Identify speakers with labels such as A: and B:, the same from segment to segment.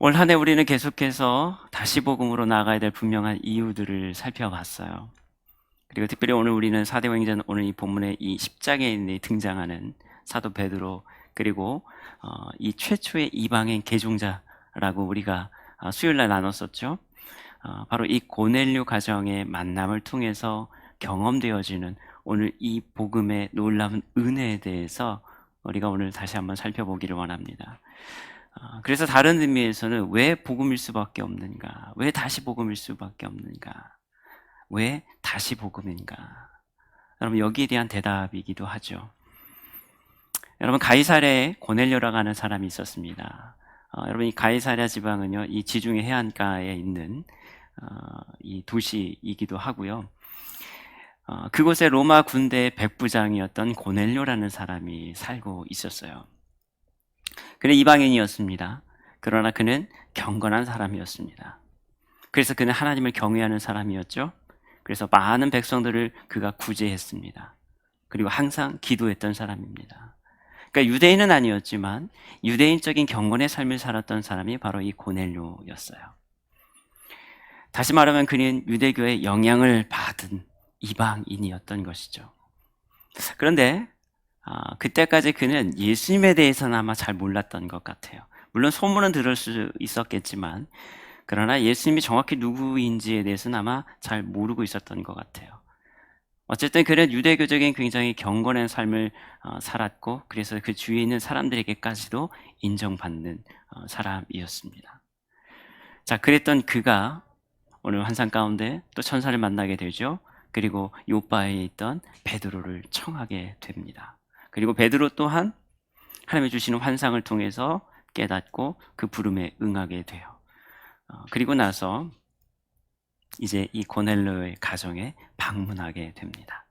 A: 올 한 해 우리는 계속해서 다시 복음으로 나아가야 될 분명한 이유들을 살펴봤어요. 그리고 특별히 오늘 우리는 사도행전 오늘 이 본문의 이 십장에 등장하는 사도 베드로 그리고 어, 이 최초의 이방인 개종자라고 우리가 아, 수요일 날 나눴었죠. 어, 바로 이 고넬류 가정의 만남을 통해서 경험되어지는 오늘 이 복음의 놀라운 은혜에 대해서 우리가 오늘 다시 한번 살펴보기를 원합니다. 어, 그래서 다른 의미에서는 왜 복음일 수밖에 없는가? 왜 다시 복음일 수밖에 없는가? 왜 다시 복음인가? 여러분 여기에 대한 대답이기도 하죠. 여러분 가이사랴에 고넬료라고 하는 사람이 있었습니다. 어, 여러분 이 가이사랴 지방은요 이 지중해 해안가에 있는 어, 이 도시이기도 하고요. 어, 그곳에 로마 군대의 백부장이었던 고넬료라는 사람이 살고 있었어요. 그는 이방인이었습니다. 그러나 그는 경건한 사람이었습니다. 그래서 그는 하나님을 경외하는 사람이었죠. 그래서 많은 백성들을 그가 구제했습니다. 그리고 항상 기도했던 사람입니다. 그러니까 유대인은 아니었지만 유대인적인 경건의 삶을 살았던 사람이 바로 이 고넬료였어요. 다시 말하면 그는 유대교의 영향을 받은 이방인이었던 것이죠. 그런데 아, 그때까지 그는 예수님에 대해서는 아마 잘 몰랐던 것 같아요. 물론 소문은 들을 수 있었겠지만 그러나 예수님이 정확히 누구인지에 대해서는 아마 잘 모르고 있었던 것 같아요. 어쨌든 그는 유대교적인 굉장히 경건한 삶을 어, 살았고 그래서 그 주위에 있는 사람들에게까지도 인정받는 어, 사람이었습니다. 자, 그랬던 그가 오늘 환상 가운데 또 천사를 만나게 되죠. 그리고 요바에 있던 베드로를 청하게 됩니다. 그리고 베드로 또한 하나님이 주시는 환상을 통해서 깨닫고 그 부름에 응하게 돼요. 어, 그리고 나서 이제 이 고넬료의 가정에 방문하게 됩니다.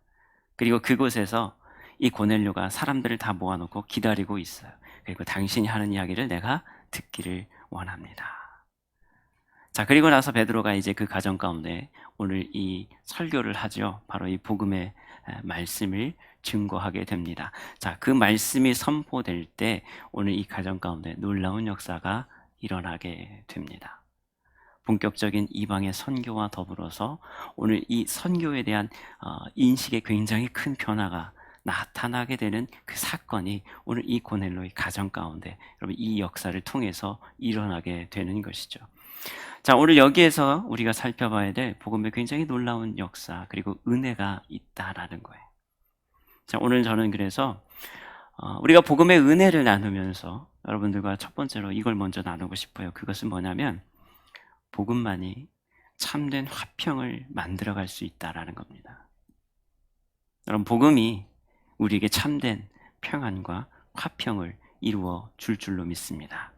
A: 그리고 그곳에서 이 고넬료가 사람들을 다 모아놓고 기다리고 있어요. 그리고 당신이 하는 이야기를 내가 듣기를 원합니다. 자, 그리고 나서 베드로가 이제 그 가정 가운데 오늘 이 설교를 하죠. 바로 이 복음의 말씀을 증거하게 됩니다. 자, 그 말씀이 선포될 때 오늘 이 가정 가운데 놀라운 역사가 일어나게 됩니다. 본격적인 이방의 선교와 더불어서 오늘 이 선교에 대한 어, 인식에 굉장히 큰 변화가 나타나게 되는 그 사건이 오늘 이 고넬로의 가정 가운데 여러분 이 역사를 통해서 일어나게 되는 것이죠. 자, 오늘 여기에서 우리가 살펴봐야 될 복음의 굉장히 놀라운 역사 그리고 은혜가 있다라는 거예요. 자, 오늘 저는 그래서 어, 우리가 복음의 은혜를 나누면서 여러분들과 첫 번째로 이걸 먼저 나누고 싶어요. 그것은 뭐냐면 복음만이 참된 화평을 만들어갈 수 있다라는 겁니다. 여러분 복음이 우리에게 참된 평안과 화평을 이루어 줄 줄로 믿습니다.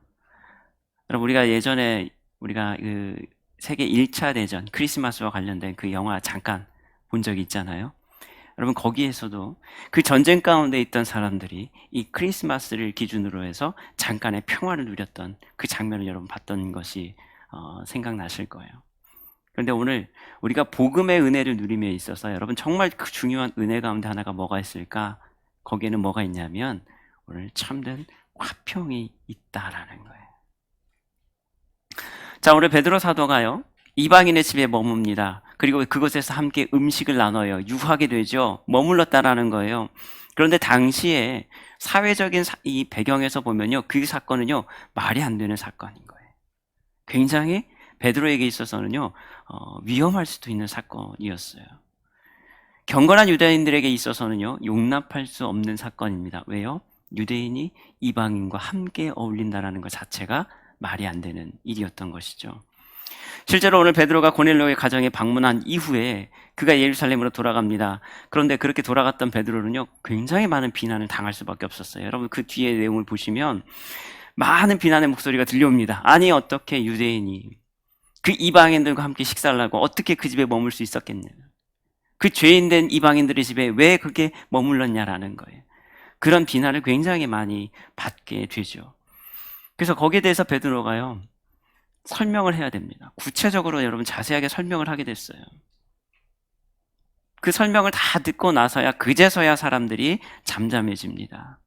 A: 여러분 우리가 예전에 우리가 그 세계 1차 대전 크리스마스와 관련된 그 영화 잠깐 본 적이 있잖아요. 여러분 거기에서도 그 전쟁 가운데 있던 사람들이 이 크리스마스를 기준으로 해서 잠깐의 평화를 누렸던 그 장면을 여러분 봤던 것이 어, 생각나실 거예요. 그런데 오늘 우리가 복음의 은혜를 누림에 있어서 여러분 정말 그 중요한 은혜 가운데 하나가 뭐가 있을까? 거기에는 뭐가 있냐면 오늘 참된 화평이 있다라는 거예요. 자, 오늘 베드로 사도가요. 이방인의 집에 머뭅니다. 그리고 그곳에서 함께 음식을 나눠요. 유하게 되죠. 머물렀다라는 거예요. 그런데 당시에 사회적인 이 배경에서 보면요. 그 사건은요. 말이 안 되는 사건인 거예요. 굉장히 베드로에게 있어서는요. 어, 위험할 수도 있는 사건이었어요. 경건한 유대인들에게 있어서는요. 용납할 수 없는 사건입니다. 왜요? 유대인이 이방인과 함께 어울린다라는 것 자체가 말이 안 되는 일이었던 것이죠. 실제로 오늘 베드로가 고넬로의 가정에 방문한 이후에 그가 예루살렘으로 돌아갑니다. 그런데 그렇게 돌아갔던 베드로는요, 굉장히 많은 비난을 당할 수밖에 없었어요. 여러분 그 뒤에 내용을 보시면 많은 비난의 목소리가 들려옵니다. 아니 어떻게 유대인이 그 이방인들과 함께 식사를 하고 어떻게 그 집에 머물 수 있었겠냐? 그 죄인된 이방인들의 집에 왜 그렇게 머물렀냐라는 거예요. 그런 비난을 굉장히 많이 받게 되죠. 그래서 거기에 대해서 베드로가요. 설명을 해야 됩니다. 구체적으로 여러분 자세하게 설명을 하게 됐어요. 그 설명을 다 듣고 나서야 그제서야 사람들이 잠잠해집니다.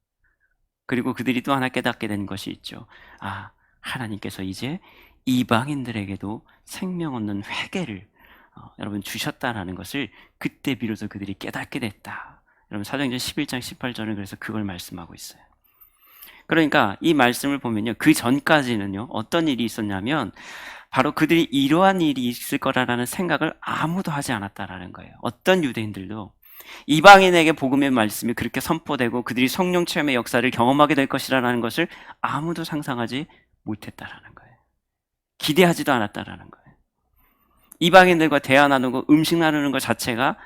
A: 그리고 그들이 또 하나 깨닫게 된 것이 있죠. 아, 하나님께서 이제 이방인들에게도 생명 얻는 회개를 어, 여러분 주셨다라는 것을 그때 비로소 그들이 깨닫게 됐다. 여러분 사도행전 11장 18절은 그래서 그걸 말씀하고 있어요. 그러니까 이 말씀을 보면요. 그 전까지는요. 어떤 일이 있었냐면 바로 그들이 이러한 일이 있을 거라는 생각을 아무도 하지 않았다라는 거예요. 어떤 유대인들도 이방인에게 복음의 말씀이 그렇게 선포되고 그들이 성령 체험의 역사를 경험하게 될 것이라는 것을 아무도 상상하지 못했다라는 거예요. 기대하지도 않았다라는 거예요. 이방인들과 대화 나누고 음식 나누는 것 자체가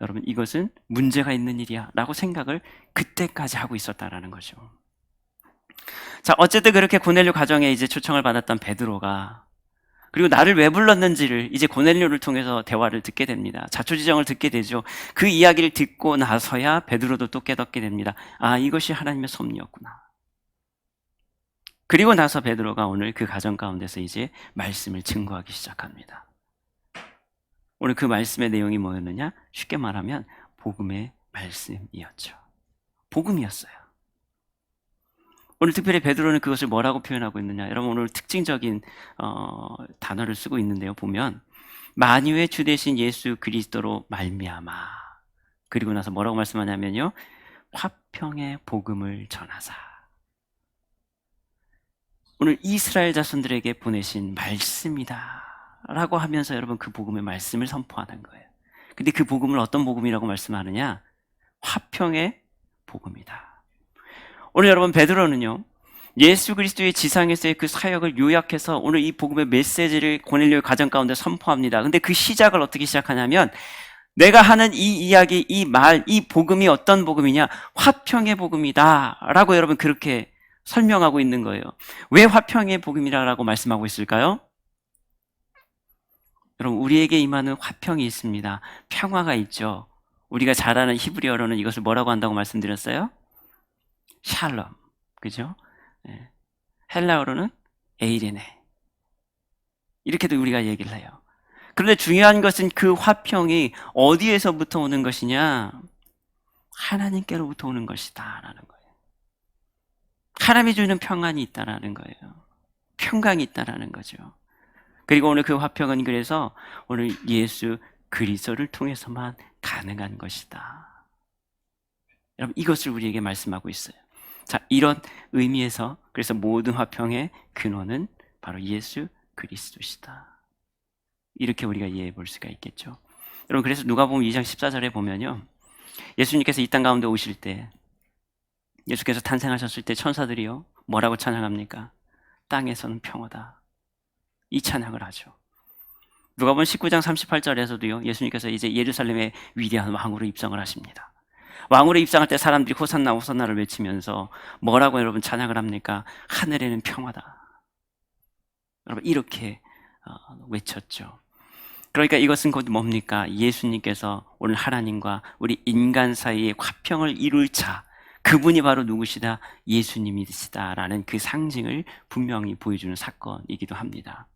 A: 여러분 이것은 문제가 있는 일이야라고 생각을 그때까지 하고 있었다라는 거죠. 자, 어쨌든 그렇게 고넬료 가정에 이제 초청을 받았던 베드로가 그리고 나를 왜 불렀는지를 이제 고넬료를 통해서 대화를 듣게 됩니다. 자초지정을 듣게 되죠. 그 이야기를 듣고 나서야 베드로도 또 깨닫게 됩니다. 아, 이것이 하나님의 섭리였구나. 그리고 나서 베드로가 오늘 그 가정 가운데서 이제 말씀을 증거하기 시작합니다. 오늘 그 말씀의 내용이 뭐였느냐? 쉽게 말하면 복음의 말씀이었죠. 복음이었어요. 오늘 특별히 베드로는 그것을 뭐라고 표현하고 있느냐? 여러분 오늘 특징적인 어, 단어를 쓰고 있는데요. 보면 만유의 주 대신 예수 그리스도로 말미암아. 그리고 나서 뭐라고 말씀하냐면요. 화평의 복음을 전하사. 오늘 이스라엘 자손들에게 보내신 말씀이다. 라고 하면서 여러분 그 복음의 말씀을 선포하는 거예요. 근데 그 복음을 어떤 복음이라고 말씀하느냐? 화평의 복음이다. 오늘 여러분 베드로는요. 예수 그리스도의 지상에서의 그 사역을 요약해서 오늘 이 복음의 메시지를 고넬료의 가정 가운데 선포합니다. 근데 그 시작을 어떻게 시작하냐면 내가 하는 이 이야기, 이 말, 이 복음이 어떤 복음이냐? 화평의 복음이다. 라고 여러분 그렇게 설명하고 있는 거예요. 왜 화평의 복음이라고 말씀하고 있을까요? 여러분, 우리에게 임하는 화평이 있습니다. 평화가 있죠. 우리가 잘 아는 히브리어로는 이것을 뭐라고 한다고 말씀드렸어요? 샬롬. 그죠? 네. 헬라어로는 에이레네. 이렇게도 우리가 얘기를 해요. 그런데 중요한 것은 그 화평이 어디에서부터 오는 것이냐? 하나님께로부터 오는 것이다. 라는 거예요. 하나님이 주는 평안이 있다라는 거예요. 평강이 있다라는 거죠. 그리고 오늘 그 화평은 그래서 오늘 예수 그리스도를 통해서만 가능한 것이다. 여러분 이것을 우리에게 말씀하고 있어요. 자, 이런 의미에서 그래서 모든 화평의 근원은 바로 예수 그리스도시다. 이렇게 우리가 이해해 볼 수가 있겠죠. 여러분 그래서 누가 보면 2장 14절에 보면요. 예수님께서 이 땅 가운데 오실 때 예수께서 탄생하셨을 때 천사들이요. 뭐라고 찬양합니까? 땅에서는 평화다. 이 찬양을 하죠. 누가 보면 19장 38절에서도요. 예수님께서 이제 예루살렘의 위대한 왕으로 입성을 하십니다. 왕으로 입성할 때 사람들이 호산나 호산나를 외치면서 뭐라고 여러분 찬양을 합니까? 하늘에는 평화다. 여러분 이렇게 어, 외쳤죠. 그러니까 이것은 곧 뭡니까? 예수님께서 오늘 하나님과 우리 인간 사이에 화평을 이룰 자, 그분이 바로 누구시다? 예수님이시다라는 그 상징을 분명히 보여주는 사건이기도 합니다.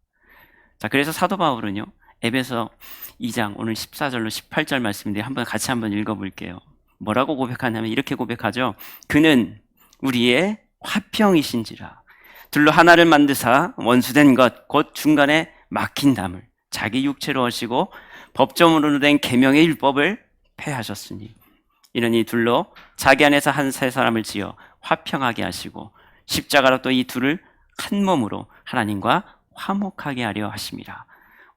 A: 자, 그래서 사도 바울은요, 에베소 2장 오늘 14절로 18절 말씀인데 한번 같이 한번 읽어볼게요. 뭐라고 고백하냐면 이렇게 고백하죠. 그는 우리의 화평이신지라. 둘로 하나를 만드사 원수된 것, 곧 중간에 막힌 담을 자기 육체로 하시고 법정으로 된 계명의 율법을 폐하셨으니 이러니 둘로 자기 안에서 한 세 사람을 지어 화평하게 하시고 십자가로 또 이 둘을 한 몸으로 하나님과 화목하게 하려 하심이라.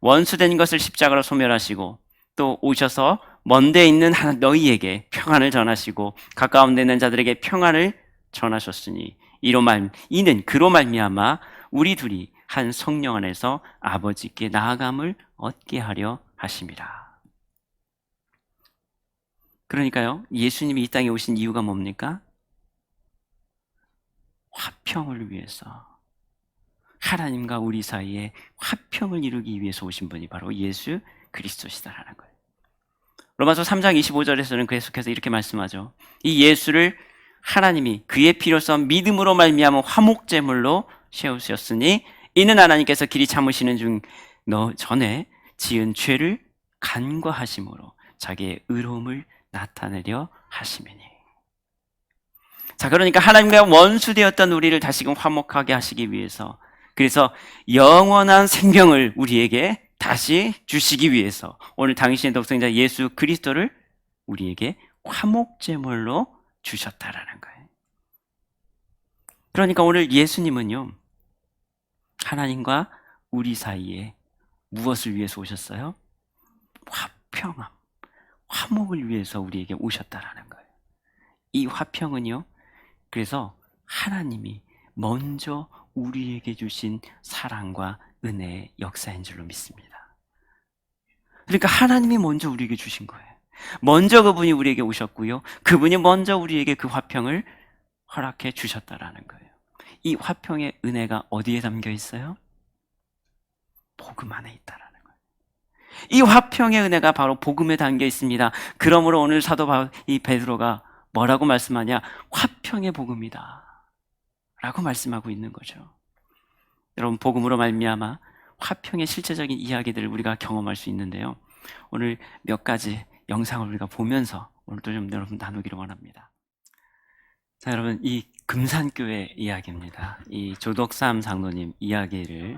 A: 원수된 것을 십자가로 소멸하시고 또 오셔서 먼데 있는 너희에게 평안을 전하시고 가까운 데 있는 자들에게 평안을 전하셨으니 이로 말 이는 그로 말미암아 우리 둘이 한 성령 안에서 아버지께 나아감을 얻게 하려 하심이라. 그러니까요, 예수님이 이 땅에 오신 이유가 뭡니까? 화평을 위해서. 하나님과 우리 사이에 화평을 이루기 위해서 오신 분이 바로 예수 그리스도시다라는 거예요. 로마서 3장 25절에서는 계속해서 이렇게 말씀하죠. 이 예수를 하나님이 그의 피로써 믿음으로 말미암아 화목제물로 세우셨으니 이는 하나님께서 길이 참으시는 중 너 전에 지은 죄를 간과하심으로 자기의 의로움을 나타내려 하심이니. 자, 그러니까 하나님과 원수되었던 우리를 다시금 화목하게 하시기 위해서 그래서 영원한 생명을 우리에게 다시 주시기 위해서 오늘 당신의 독생자 예수 그리스도를 우리에게 화목제물로 주셨다라는 거예요. 그러니까 오늘 예수님은요, 하나님과 우리 사이에 무엇을 위해서 오셨어요? 화평함, 화목을 위해서 우리에게 오셨다라는 거예요. 이 화평은요, 그래서 하나님이 먼저 우리에게 주신 사랑과 은혜의 역사인 줄로 믿습니다. 그러니까 하나님이 먼저 우리에게 주신 거예요. 먼저 그분이 우리에게 오셨고요. 그분이 먼저 우리에게 그 화평을 허락해 주셨다라는 거예요. 이 화평의 은혜가 어디에 담겨 있어요? 복음 안에 있다라는 거예요. 이 화평의 은혜가 바로 복음에 담겨 있습니다. 그러므로 오늘 사도 바- 이 베드로가 뭐라고 말씀하냐? 화평의 복음이다. 라고 말씀하고 있는 거죠. 여러분 복음으로 말미암아 화평의 실제적인 이야기들을 우리가 경험할 수 있는데요. 오늘 몇 가지 영상을 우리가 보면서 오늘도 좀 여러분 나누기를 원합니다. 자, 여러분 이 금산교회 이야기입니다. 이 조덕삼 장로님 이야기를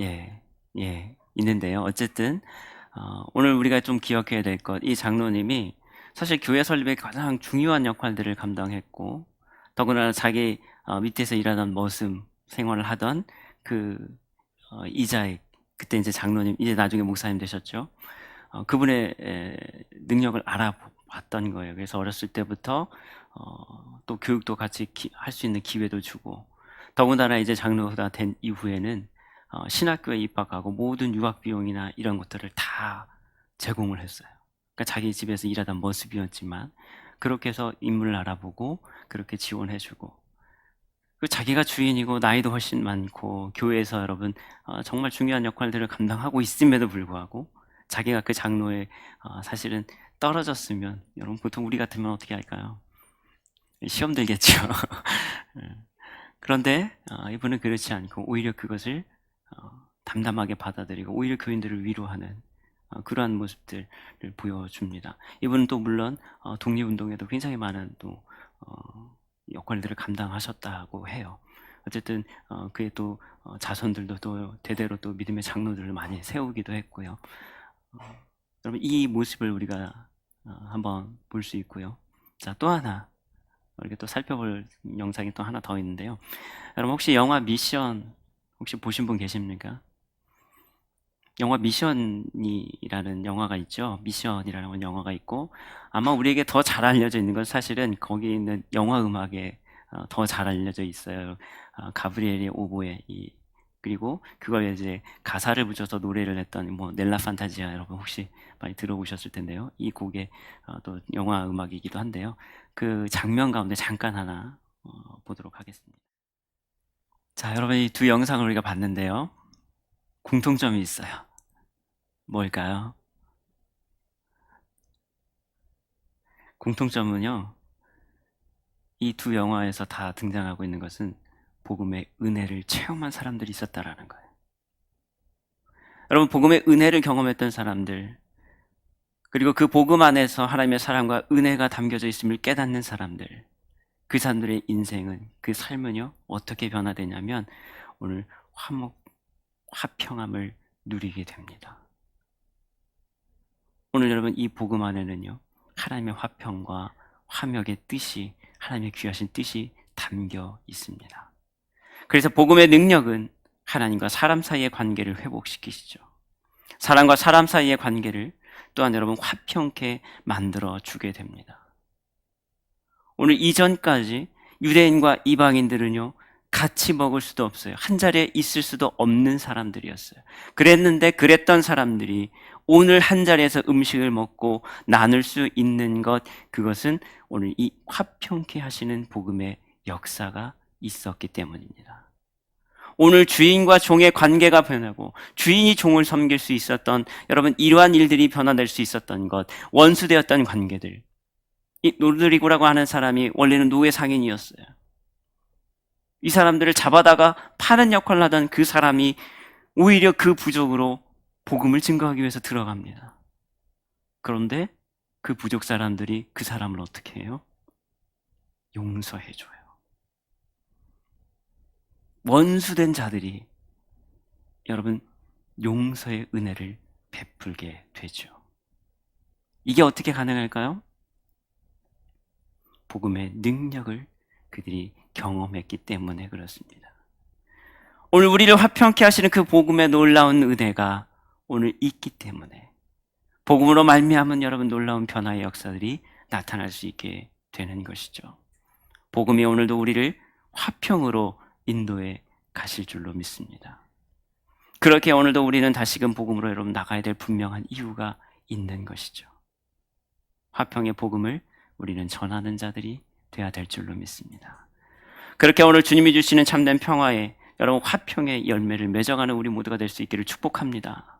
A: 예, 예, 있는데요. 어쨌든 어, 오늘 우리가 좀 기억해야 될 것, 이 장로님이 사실 교회 설립에 가장 중요한 역할들을 감당했고 더구나 자기 어, 밑에서 일하던 머슴 생활을 하던 그 어, 이자익 그때 이제 장로님 이제 나중에 목사님 되셨죠. 어, 그분의 에, 능력을 알아봤던 거예요. 그래서 어렸을 때부터 어, 또 교육도 같이 할 수 있는 기회도 주고 더군다나 이제 장로가 된 이후에는 어, 신학교에 입학하고 모든 유학 비용이나 이런 것들을 다 제공을 했어요. 그러니까 자기 집에서 일하던 머슴이었지만 그렇게 해서 인물을 알아보고 그렇게 지원해주고 그 자기가 주인이고 나이도 훨씬 많고 교회에서 여러분 어, 정말 중요한 역할들을 감당하고 있음에도 불구하고 자기가 그 장로에 어, 사실은 떨어졌으면 여러분 보통 우리 같으면 어떻게 할까요? 시험 들겠죠. 예. 그런데 어, 이분은 그렇지 않고 오히려 그것을 어, 담담하게 받아들이고 오히려 교인들을 위로하는 어, 그러한 모습들을 보여줍니다. 이분은 또 물론 어, 독립운동에도 굉장히 많은 또 어, 역할들을 감당하셨다고 해요. 어쨌든 어, 그의 또 어, 자손들도 또 대대로 또 믿음의 장로들을 많이 세우기도 했고요. 어, 여러분 이 모습을 우리가 어, 한번 볼 수 있고요. 자 또 하나 우리가 또 살펴볼 영상이 또 하나 더 있는데요. 여러분 혹시 영화 미션 혹시 보신 분 계십니까? 영화 미션이라는 영화가 있죠. 미션이라는 영화가 있고 아마 우리에게 더 잘 알려져 있는 건 사실은 거기 있는 영화 음악에 어, 더잘 알려져 있어요. 어, 가브리엘의 오보에 이 그리고 그걸 이제 가사를 붙여서 노래를 했던 뭐 넬라 판타지아 여러분 혹시 많이 들어보셨을 텐데요. 이 곡의 어, 또 영화 음악이기도 한데요. 그 장면 가운데 잠깐 하나 어, 보도록 하겠습니다. 자, 여러분 이 두 영상을 우리가 봤는데요. 공통점이 있어요. 뭘까요? 공통점은요. 이 두 영화에서 다 등장하고 있는 것은 복음의 은혜를 체험한 사람들이 있었다라는 거예요. 여러분 복음의 은혜를 경험했던 사람들 그리고 그 복음 안에서 하나님의 사랑과 은혜가 담겨져 있음을 깨닫는 사람들 그 사람들의 인생은 그 삶은요 어떻게 변화되냐면 오늘 화목 화평함을 누리게 됩니다. 오늘 여러분 이 복음 안에는요 하나님의 화평과 화목의 뜻이 하나님의 귀하신 뜻이 담겨 있습니다. 그래서 복음의 능력은 하나님과 사람 사이의 관계를 회복시키시죠. 사람과 사람 사이의 관계를 또한 여러분 화평케 만들어 주게 됩니다. 오늘 이전까지 유대인과 이방인들은요, 같이 먹을 수도 없어요. 한 자리에 있을 수도 없는 사람들이었어요. 그랬는데 그랬던 사람들이 오늘 한 자리에서 음식을 먹고 나눌 수 있는 것, 그것은 오늘 이 화평케 하시는 복음의 역사가 있었기 때문입니다. 오늘 주인과 종의 관계가 변하고 주인이 종을 섬길 수 있었던 여러분 이러한 일들이 변화될 수 있었던 것, 원수되었던 관계들. 이 노드리고라고 하는 사람이 원래는 노예 상인이었어요. 이 사람들을 잡아다가 파는 역할을 하던 그 사람이 오히려 그 부족으로 복음을 증거하기 위해서 들어갑니다. 그런데 그 부족 사람들이 그 사람을 어떻게 해요? 용서해줘요. 원수된 자들이 여러분 용서의 은혜를 베풀게 되죠. 이게 어떻게 가능할까요? 복음의 능력을 그들이 경험했기 때문에 그렇습니다. 오늘 우리를 화평케 하시는 그 복음의 놀라운 은혜가 오늘 있기 때문에 복음으로 말미암은 여러분 놀라운 변화의 역사들이 나타날 수 있게 되는 것이죠. 복음이 오늘도 우리를 화평으로 인도해 가실 줄로 믿습니다. 그렇게 오늘도 우리는 다시금 복음으로 여러분 나가야 될 분명한 이유가 있는 것이죠. 화평의 복음을 우리는 전하는 자들이 되어야 될 줄로 믿습니다. 그렇게 오늘 주님이 주시는 참된 평화에 여러분 화평의 열매를 맺어가는 우리 모두가 될 수 있기를 축복합니다.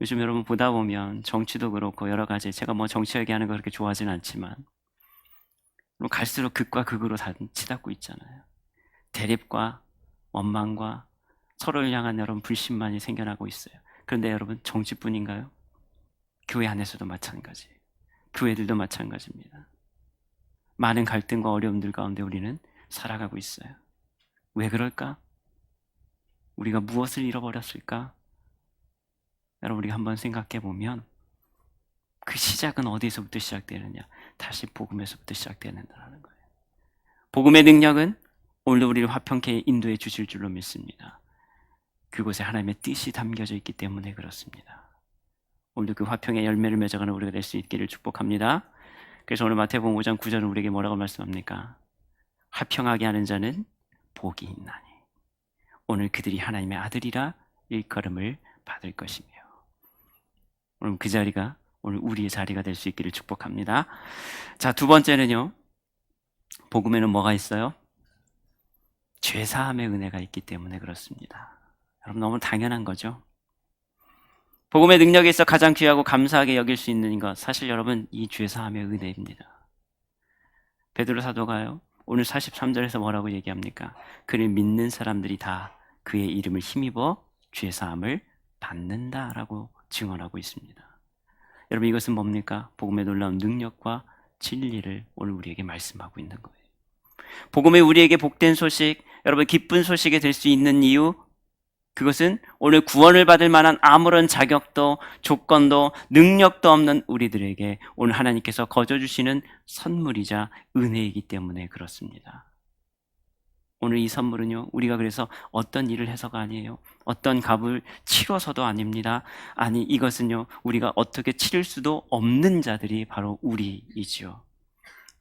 A: 요즘 여러분 보다 보면 정치도 그렇고 여러 가지 제가 뭐 정치 얘기하는 거 그렇게 좋아하지는 않지만 갈수록 극과 극으로 다 치닫고 있잖아요. 대립과 원망과 서로를 향한 여러분 불신만이 생겨나고 있어요. 그런데 여러분 정치뿐인가요? 교회 안에서도 마찬가지. 교회들도 마찬가지입니다. 많은 갈등과 어려움들 가운데 우리는 살아가고 있어요. 왜 그럴까? 우리가 무엇을 잃어버렸을까? 여러분 우리가 한번 생각해 보면 그 시작은 어디서부터 시작되느냐? 다시 복음에서부터 시작되는다는 거예요. 복음의 능력은 오늘도 우리를 화평케 인도해 주실 줄로 믿습니다. 그곳에 하나님의 뜻이 담겨져 있기 때문에 그렇습니다. 오늘도 그 화평의 열매를 맺어가는 우리가 될 수 있기를 축복합니다. 그래서 오늘 마태복음 5장 9절은 우리에게 뭐라고 말씀합니까? 화평하게 하는 자는 복이 있나니 오늘 그들이 하나님의 아들이라 일컬음을 받을 것이며 오늘 그 자리가 오늘 우리의 자리가 될 수 있기를 축복합니다. 자, 두 번째는요. 복음에는 뭐가 있어요? 죄 사함의 은혜가 있기 때문에 그렇습니다. 여러분 너무 당연한 거죠. 복음의 능력에 있어 가장 귀하고 감사하게 여길 수 있는 것 사실 여러분 이 죄 사함의 은혜입니다. 베드로 사도가요. 오늘 43절에서 뭐라고 얘기합니까? 그를 믿는 사람들이 다 그의 이름을 힘입어 죄 사함을 받는다라고 증언하고 있습니다. 여러분 이것은 뭡니까? 복음의 놀라운 능력과 진리를 오늘 우리에게 말씀하고 있는 거예요. 복음의 우리에게 복된 소식, 여러분 기쁜 소식이 될 수 있는 이유 그것은 오늘 구원을 받을 만한 아무런 자격도 조건도 능력도 없는 우리들에게 오늘 하나님께서 거저 주시는 선물이자 은혜이기 때문에 그렇습니다. 오늘 이 선물은요, 우리가 그래서 어떤 일을 해서가 아니에요. 어떤 값을 치러서도 아닙니다. 아니, 이것은요, 우리가 어떻게 치를 수도 없는 자들이 바로 우리이지요.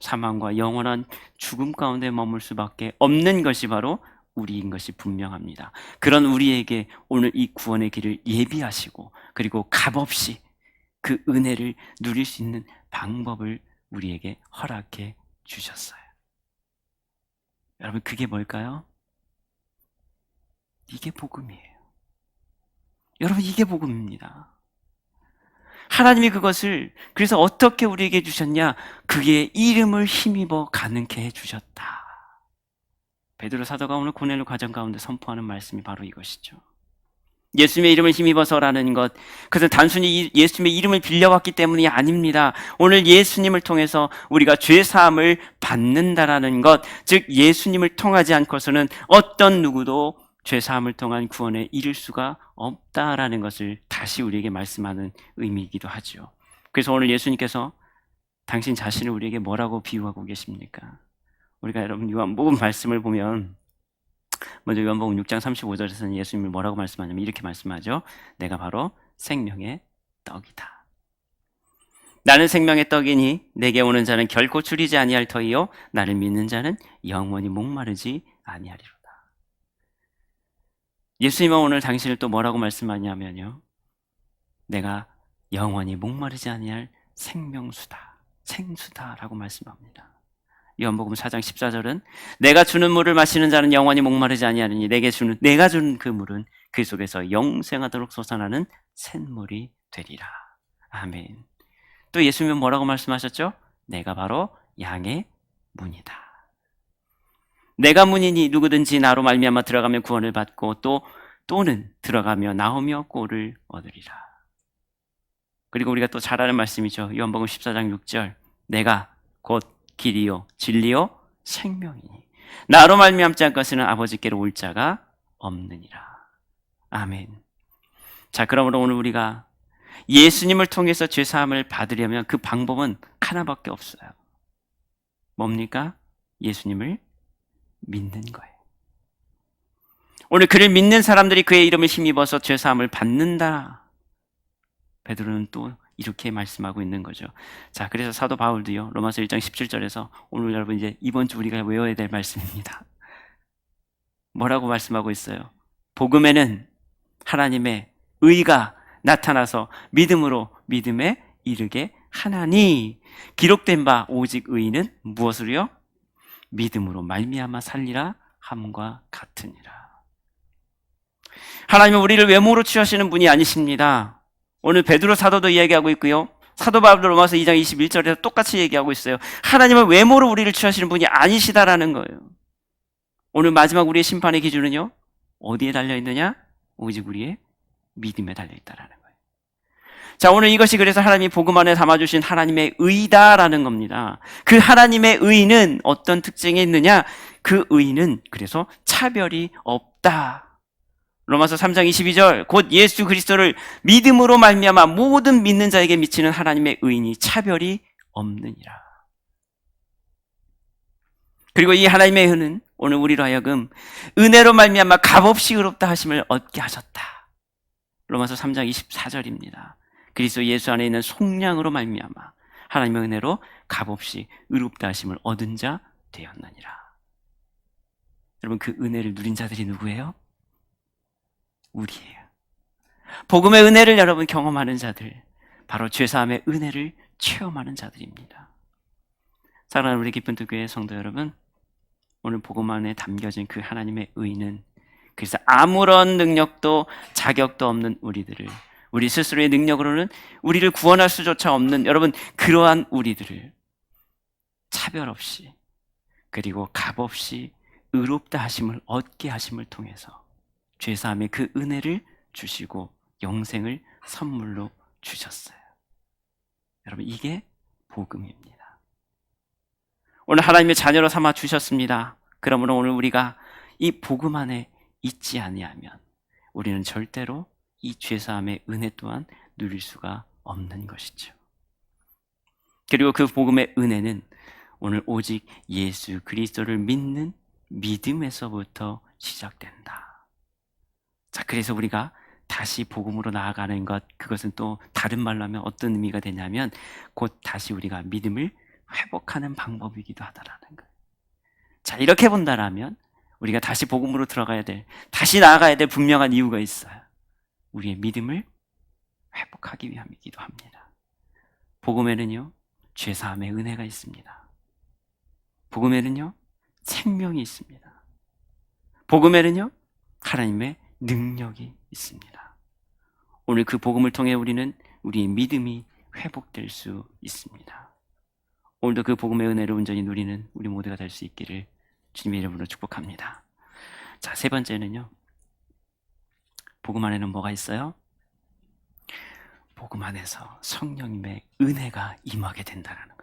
A: 사망과 영원한 죽음 가운데 머물 수밖에 없는 것이 바로 우리인 것이 분명합니다. 그런 우리에게 오늘 이 구원의 길을 예비하시고 그리고 값 없이 그 은혜를 누릴 수 있는 방법을 우리에게 허락해 주셨어요. 여러분, 그게 뭘까요? 이게 복음이에요. 여러분, 이게 복음입니다. 하나님이 그것을 그래서 어떻게 우리에게 주셨냐? 그의 이름을 힘입어 가능케 해 주셨다. 베드로 사도가 오늘 고넬로 과정 가운데 선포하는 말씀이 바로 이것이죠. 예수님의 이름을 힘입어서라는 것, 그것은 단순히 예수님의 이름을 빌려왔기 때문이 아닙니다. 오늘 예수님을 통해서 우리가 죄사함을 받는다라는 것, 즉 예수님을 통하지 않고서는 어떤 누구도 죄사함을 통한 구원에 이를 수가 없다라는 것을 다시 우리에게 말씀하는 의미이기도 하죠. 그래서 오늘 예수님께서 당신 자신을 우리에게 뭐라고 비유하고 계십니까? 우리가 여러분 요한복음 말씀을 보면 먼저 요한복음 6장 35절에서는 예수님이 뭐라고 말씀하냐면 이렇게 말씀하죠. 내가 바로 생명의 떡이다. 나는 생명의 떡이니 내게 오는 자는 결코 줄이지 아니할 터이요 나를 믿는 자는 영원히 목마르지 아니하리로다. 예수님은 오늘 당신을 또 뭐라고 말씀하냐면요. 내가 영원히 목마르지 아니할 생명수다. 생수다라고 말씀합니다. 요한복음 4장 14절은 내가 주는 물을 마시는 자는 영원히 목마르지 아니하느니 내게 주는 내가 주는 그 물은 그 속에서 영생하도록 솟아나는 샘물이 되리라. 아멘. 또 예수님은 뭐라고 말씀하셨죠? 내가 바로 양의 문이다. 내가 문이니 누구든지 나로 말미암아 들어가면 구원을 받고 또 또는 들어가며 나오며 꼴을 얻으리라. 그리고 우리가 또 잘 아는 말씀이죠. 요한복음 14장 6절. 내가 곧 길이요 진리요 생명이니 나로 말미암지 않고서는 아버지께로 올 자가 없느니라. 아멘. 자, 그러므로 오늘 우리가 예수님을 통해서 죄 사함을 받으려면 그 방법은 하나밖에 없어요. 뭡니까? 예수님을 믿는 거예요. 오늘 그를 믿는 사람들이 그의 이름을 힘입어서 죄 사함을 받는다. 베드로는 또 이렇게 말씀하고 있는 거죠. 자, 그래서 사도 바울도요. 로마서 1장 17절에서 오늘 여러분 이제 이번 주 우리가 외워야 될 말씀입니다. 뭐라고 말씀하고 있어요? 복음에는 하나님의 의가 나타나서 믿음으로 믿음에 이르게 하나니 기록된 바 오직 의인은 무엇으로요? 믿음으로 말미암아 살리라 함과 같으니라. 하나님은 우리를 외모로 취하시는 분이 아니십니다. 오늘 베드로 사도도 이야기하고 있고요. 사도 바울도 로마서 2장 21절에서 똑같이 얘기하고 있어요. 하나님은 외모로 우리를 취하시는 분이 아니시다라는 거예요. 오늘 마지막 우리의 심판의 기준은요. 어디에 달려 있느냐? 오직 우리의 믿음에 달려 있다라는 거예요. 자, 오늘 이것이 그래서 하나님이 복음 안에 담아 주신 하나님의 의다라는 겁니다. 그 하나님의 의는 어떤 특징이 있느냐? 그 의는 그래서 차별이 없다. 로마서 3장 22절 곧 예수 그리스도를 믿음으로 말미암아 모든 믿는 자에게 미치는 하나님의 의인이 차별이 없느니라. 그리고 이 하나님의 의는 오늘 우리로 하여금 은혜로 말미암아 값없이 의롭다 하심을 얻게 하셨다. 로마서 3장 24절입니다. 그리스도 예수 안에 있는 속량으로 말미암아 하나님의 은혜로 값없이 의롭다 하심을 얻은 자 되었느니라. 여러분 그 은혜를 누린 자들이 누구예요? 우리예요. 복음의 은혜를 여러분 경험하는 자들, 바로 죄사함의 은혜를 체험하는 자들입니다. 사랑하는 우리 기쁜 교회 성도 여러분, 오늘 복음 안에 담겨진 그 하나님의 의는 그래서 아무런 능력도 자격도 없는 우리들을 우리 스스로의 능력으로는 우리를 구원할 수조차 없는 여러분 그러한 우리들을 차별 없이 그리고 값 없이 의롭다 하심을 얻게 하심을 통해서 죄사함의 그 은혜를 주시고 영생을 선물로 주셨어요. 여러분 이게 복음입니다. 오늘 하나님의 자녀로 삼아 주셨습니다. 그러므로 오늘 우리가 이 복음 안에 있지 아니하면 우리는 절대로 이 죄사함의 은혜 또한 누릴 수가 없는 것이죠. 그리고 그 복음의 은혜는 오늘 오직 예수 그리스도를 믿는 믿음에서부터 시작된다. 자, 그래서 우리가 다시 복음으로 나아가는 것, 그것은 또 다른 말로 하면 어떤 의미가 되냐면 곧 다시 우리가 믿음을 회복하는 방법이기도 하다라는 거예요. 자, 이렇게 본다라면 우리가 다시 복음으로 들어가야 될, 다시 나아가야 될 분명한 이유가 있어요. 우리의 믿음을 회복하기 위함이기도 합니다. 복음에는요, 죄사함의 은혜가 있습니다. 복음에는요, 생명이 있습니다. 복음에는요, 하나님의 능력이 있습니다. 오늘 그 복음을 통해 우리는 우리의 믿음이 회복될 수 있습니다. 오늘도 그 복음의 은혜를 온전히 누리는 우리 모두가 될 수 있기를 주님의 이름으로 축복합니다. 자, 세 번째는요. 복음 안에는 뭐가 있어요? 복음 안에서 성령님의 은혜가 임하게 된다는 거예요.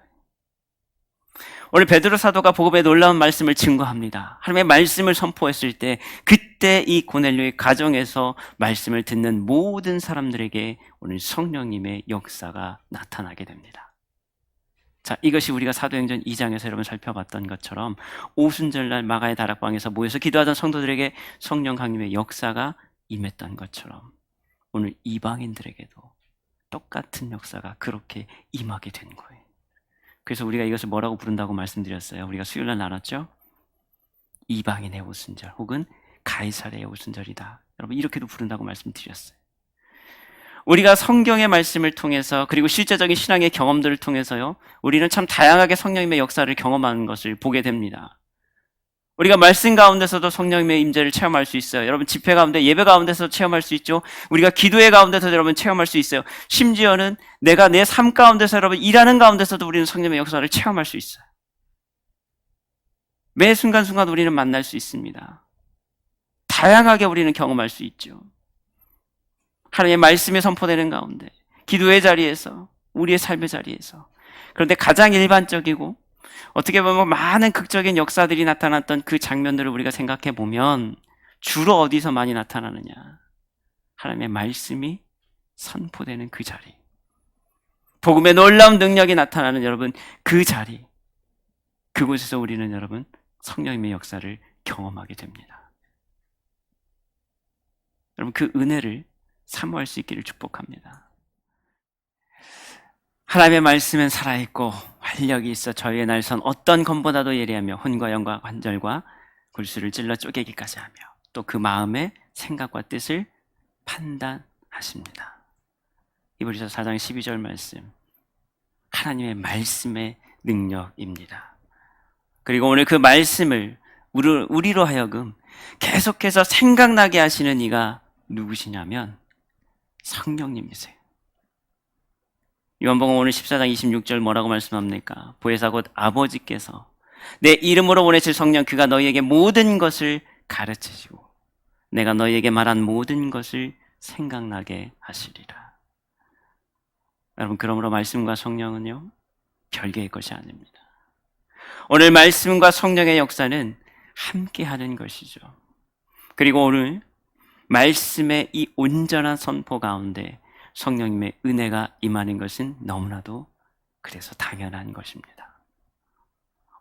A: 오늘 베드로 사도가 복음의 놀라운 말씀을 증거합니다. 하나님의 말씀을 선포했을 때 그때 이 고넬료의 가정에서 말씀을 듣는 모든 사람들에게 오늘 성령님의 역사가 나타나게 됩니다. 자, 이것이 우리가 사도행전 2장에서 여러분 살펴봤던 것처럼 오순절날 마가의 다락방에서 모여서 기도하던 성도들에게 성령 강림의 역사가 임했던 것처럼 오늘 이방인들에게도 똑같은 역사가 그렇게 임하게 된 거예요. 그래서 우리가 이것을 뭐라고 부른다고 말씀드렸어요. 우리가 수요일 날 나눴죠? 이방인의 오순절 혹은 가이사르의 오순절이다. 여러분 이렇게도 부른다고 말씀드렸어요. 우리가 성경의 말씀을 통해서 그리고 실제적인 신앙의 경험들을 통해서요. 우리는 참 다양하게 성령님의 역사를 경험하는 것을 보게 됩니다. 우리가 말씀 가운데서도 성령님의 임재를 체험할 수 있어요. 여러분 집회 가운데 예배 가운데서 체험할 수 있죠. 우리가 기도회 가운데서 여러분 체험할 수 있어요. 심지어는 내가 내 삶 가운데서 여러분 일하는 가운데서도 우리는 성령의 역사를 체험할 수 있어요. 매 순간순간 우리는 만날 수 있습니다. 다양하게 우리는 경험할 수 있죠. 하나님의 말씀이 선포되는 가운데, 기도의 자리에서, 우리의 삶의 자리에서. 그런데 가장 일반적이고, 어떻게 보면 많은 극적인 역사들이 나타났던 그 장면들을 우리가 생각해 보면, 주로 어디서 많이 나타나느냐? 하나님의 말씀이 선포되는 그 자리. 복음의 놀라운 능력이 나타나는 여러분 그 자리. 그곳에서 우리는 여러분 성령님의 역사를 경험하게 됩니다. 여러분 그 은혜를 사모할 수 있기를 축복합니다. 하나님의 말씀은 살아있고 활력이 있어 저희의 날선 어떤 검보다도 예리하며 혼과 영과 관절과 골수를 찔러 쪼개기까지 하며 또 그 마음의 생각과 뜻을 판단하십니다. 이브리서 4장 12절 말씀 하나님의 말씀의 능력입니다. 그리고 오늘 그 말씀을 우리- 우리로 하여금 계속해서 생각나게 하시는 이가 누구시냐면 성령님이세요. 요한복음 오늘 14장 26절 뭐라고 말씀합니까? 보혜사 곧 아버지께서 내 이름으로 보내실 성령 그가 너희에게 모든 것을 가르치시고 내가 너희에게 말한 모든 것을 생각나게 하시리라. 여러분 그러므로 말씀과 성령은요 별개의 것이 아닙니다. 오늘 말씀과 성령의 역사는 함께 하는 것이죠. 그리고 오늘 말씀의 이 온전한 선포 가운데 성령님의 은혜가 임하는 것은 너무나도 그래서 당연한 것입니다.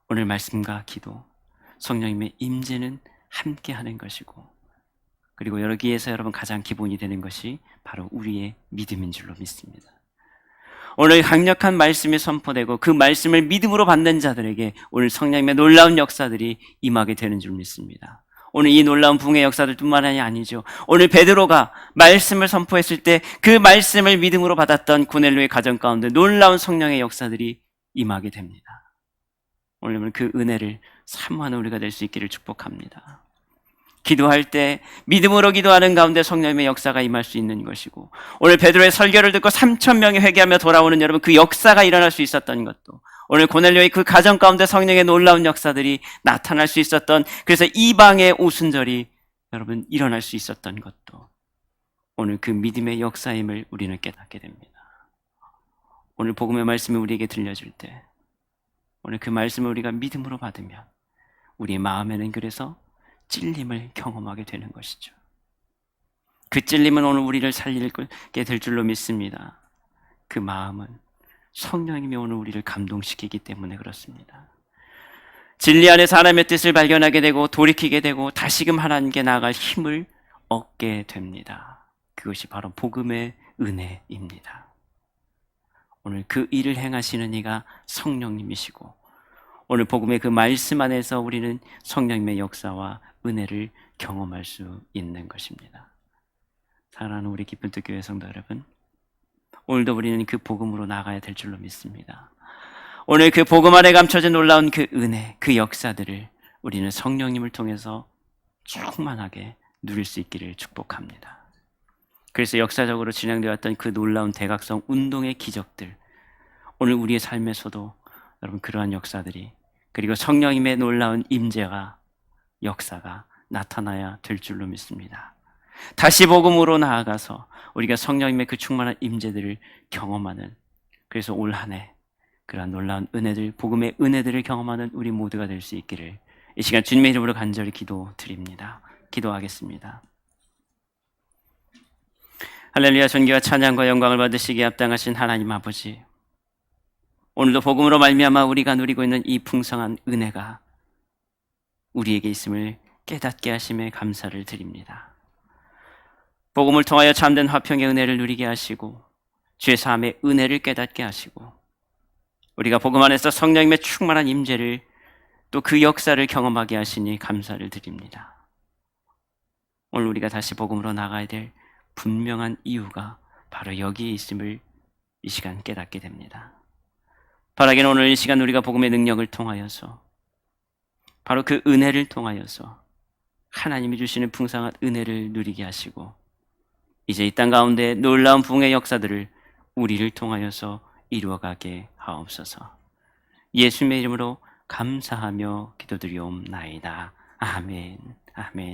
A: 오늘 말씀과 기도, 성령님의 임재는 함께 하는 것이고, 그리고 여기에서 여러분 가장 기본이 되는 것이 바로 우리의 믿음인 줄로 믿습니다. 오늘 강력한 말씀이 선포되고 그 말씀을 믿음으로 받는 자들에게 오늘 성령님의 놀라운 역사들이 임하게 되는 줄 믿습니다. 오늘 이 놀라운 붕의 역사들뿐만 이 아니죠. 오늘 베드로가 말씀을 선포했을 때 그 말씀을 믿음으로 받았던 고넬로의 가정 가운데 놀라운 성령의 역사들이 임하게 됩니다. 오늘 그 은혜를 사모하는 우리가 될 수 있기를 축복합니다. 기도할 때 믿음으로 기도하는 가운데 성령님의 역사가 임할 수 있는 것이고 오늘 베드로의 설교를 듣고 3천 명이 회개하며 돌아오는 여러분 그 역사가 일어날 수 있었던 것도 오늘 고넬료의 그 가정 가운데 성령의 놀라운 역사들이 나타날 수 있었던 그래서 이방의 오순절이 여러분 일어날 수 있었던 것도 오늘 그 믿음의 역사임을 우리는 깨닫게 됩니다. 오늘 복음의 말씀이 우리에게 들려줄 때 오늘 그 말씀을 우리가 믿음으로 받으면 우리 마음에는 그래서 찔림을 경험하게 되는 것이죠. 그 찔림은 오늘 우리를 살리게 될 줄로 믿습니다. 그 마음은 성령님이 오늘 우리를 감동시키기 때문에 그렇습니다. 진리 안에서 하나님의 뜻을 발견하게 되고 돌이키게 되고 다시금 하나님께 나아갈 힘을 얻게 됩니다. 그것이 바로 복음의 은혜입니다. 오늘 그 일을 행하시는 이가 성령님이시고 오늘 복음의 그 말씀 안에서 우리는 성령님의 역사와 은혜를 경험할 수 있는 것입니다. 사랑하는 우리 기쁜 뜻 교회 성도 여러분, 오늘도 우리는 그 복음으로 나가야 될 줄로 믿습니다. 오늘 그 복음 안에 감춰진 놀라운 그 은혜, 그 역사들을 우리는 성령님을 통해서 충만하게 누릴 수 있기를 축복합니다. 그래서 역사적으로 진행되었던 그 놀라운 대각성 운동의 기적들, 오늘 우리의 삶에서도 여러분 그러한 역사들이 그리고 성령님의 놀라운 임재가 역사가 나타나야 될 줄로 믿습니다. 다시 복음으로 나아가서 우리가 성령님의 그 충만한 임재들을 경험하는 그래서 올 한해 그러한 놀라운 은혜들 복음의 은혜들을 경험하는 우리 모두가 될 수 있기를 이 시간 주님의 이름으로 간절히 기도드립니다. 기도하겠습니다. 할렐루야 존귀와 찬양과 영광을 받으시기에 합당하신 하나님 아버지 오늘도 복음으로 말미암아 우리가 누리고 있는 이 풍성한 은혜가 우리에게 있음을 깨닫게 하심에 감사를 드립니다. 복음을 통하여 참된 화평의 은혜를 누리게 하시고 죄 사함의 은혜를 깨닫게 하시고 우리가 복음 안에서 성령님의 충만한 임재를 또 그 역사를 경험하게 하시니 감사를 드립니다. 오늘 우리가 다시 복음으로 나가야 될 분명한 이유가 바로 여기에 있음을 이 시간 깨닫게 됩니다. 바라기는 오늘 이 시간 우리가 복음의 능력을 통하여서 바로 그 은혜를 통하여서 하나님이 주시는 풍성한 은혜를 누리게 하시고 이제 이 땅 가운데 놀라운 붕의 역사들을 우리를 통하여서 이루어가게 하옵소서. 예수님의 이름으로 감사하며 기도드리옵나이다. 아멘. 아멘.